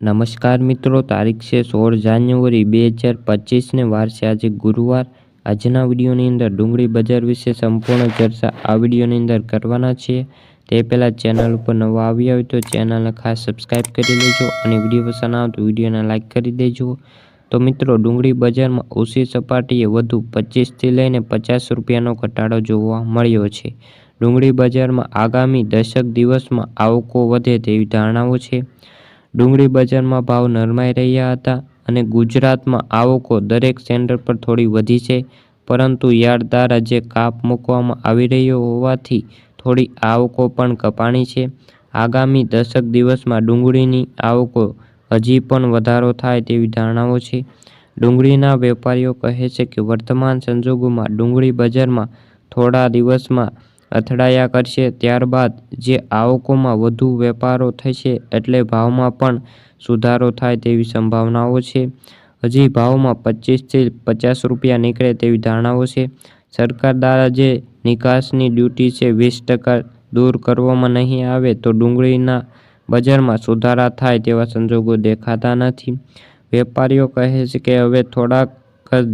નમસ્કાર મિત્રો, તારીખ છે સોળ જાન્યુઆરી બે હજાર પચીસને વાર છે આજે ગુરુવાર. આજના વિડીયોની અંદર ડુંગળી બજાર વિશે સંપૂર્ણ ચર્ચા આ વિડીયોની અંદર કરવાના છીએ. તે પહેલાં ચેનલ ઉપર નવા આવ્યા હોય તો ચેનલને ખાસ સબસ્ક્રાઈબ કરી લેજો અને વીડિયો પસંદ આવે તો વિડીયોને લાઇક કરી દેજો. તો મિત્રો, ડુંગળી બજારમાં ઓછી સપાટીએ વધુ પચીસથી લઈને પચાસ રૂપિયાનો ઘટાડો જોવા મળ્યો છે. ડુંગળી બજારમાં આગામી દશક દિવસમાં આવકો વધે તેવી ધારણાઓ છે. ડુંગળી બજારમાં ભાવ નરમાઈ રહ્યા હતા અને ગુજરાતમાં આવકો દરેક સેન્ટર પર થોડી વધી છે, પરંતુ યાર્ડ દ્વારા જે કાપ મૂકવામાં આવી રહ્યો હોવાથી થોડી આવકો પણ કપાણી છે. આગામી દશક દિવસમાં ડુંગળીની આવકો હજી પણ વધારો થાય તેવી ધારણાઓ છે. ડુંગળીના વેપારીઓ કહે છે કે વર્તમાન સંજોગોમાં ડુંગળી બજારમાં થોડા દિવસમાં અથડાયા કરશે. ત્યારબાદ જે આવકોમાં વધુ વેપારો થશે એટલે ભાવમાં પણ સુધારો થાય તેવી સંભાવનાઓ છે. હજી ભાવમાં પચીસથી પચાસ રૂપિયા નીકળે તેવી ધારણાઓ છે. સરકાર દ્વારા જે નિકાસની ડ્યુટી છે વીસ ટકા દૂર કરવામાં નહીં આવે તો ડુંગળીના બજારમાં સુધારા થાય તેવા સંજોગો દેખાતા નથી. વેપારીઓ કહે છે કે હવે થોડાક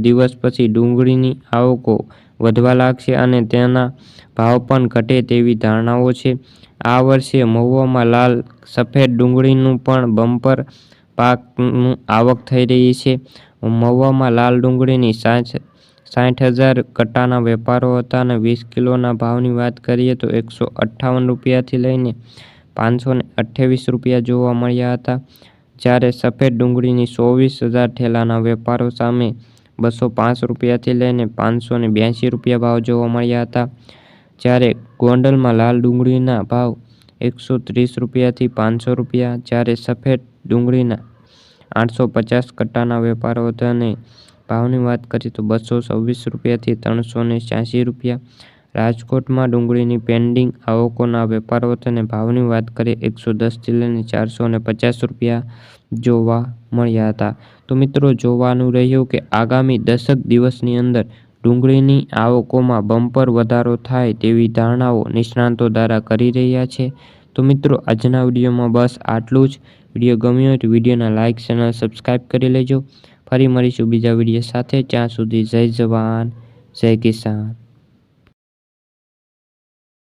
દિવસ પછી ડુંગળીની આવકો વધવા લાગશે અને તેના ભાવ પણ ઘટે તેવી ધારણાઓ છે. આ વર્ષે મહુવામાં લાલ સફેદ ડુંગળીનું પણ બમ્પર પાકનું આવક થઈ રહી છે. મહુવામાં લાલ ડુંગળીની સાઠ સાઠ હજાર કટ્ટાના વેપારો હતા અને વીસ કિલોના ભાવની વાત કરીએ તો એકસો અઠ્ઠાવન રૂપિયાથી લઈને પાંચસો ને અઠ્ઠાવીસ રૂપિયા જોવા મળ્યા હતા. જ્યારે સફેદ ડુંગળીની ચોવીસ હજાર ઠેલાના વેપારો સામે બસો પાંચ રૂપિયાથી લઈને પાંચસો ને બ્યાસી રૂપિયા ભાવ જોવા મળ્યા હતા. જ્યારે ગોંડલમાં લાલ ડુંગળીના ભાવ એકસો ત્રીસ રૂપિયાથી પાંચસો રૂપિયા, જ્યારે સફેદ ડુંગળીના આઠસો પચાસ કટ્ટાના વેપારો હતા અને ભાવની વાત કરીએ તો બસો છવ્વીસ રૂપિયાથી ત્રણસો ને રૂપિયા રાજકોટમાં ડુંગળીની પેન્ડિંગ આવકોના વેપારો અને ભાવની વાત કરીએ એકસો દસથી લઈને ચારસો ને પચાસ રૂપિયા જોવા મળ્યા હતા. તો મિત્રો જોવાનું રહ્યું કે આગામી દસક દિવસની અંદર ડુંગળીની આવકોમાં બમ્પર વધારો થાય તેવી ધારણાઓ નિષ્ણાંતો દ્વારા કરી રહ્યા છે. તો મિત્રો આજના વિડીયોમાં બસ આટલું જ. વીડિયો ગમ્યો તો વિડીયોના લાઇક ચેનલ સબસ્ક્રાઈબ કરી લેજો. ફરી મળીશું બીજા વીડિયો સાથે. ત્યાં સુધી જય જવાન, જય કિસાન.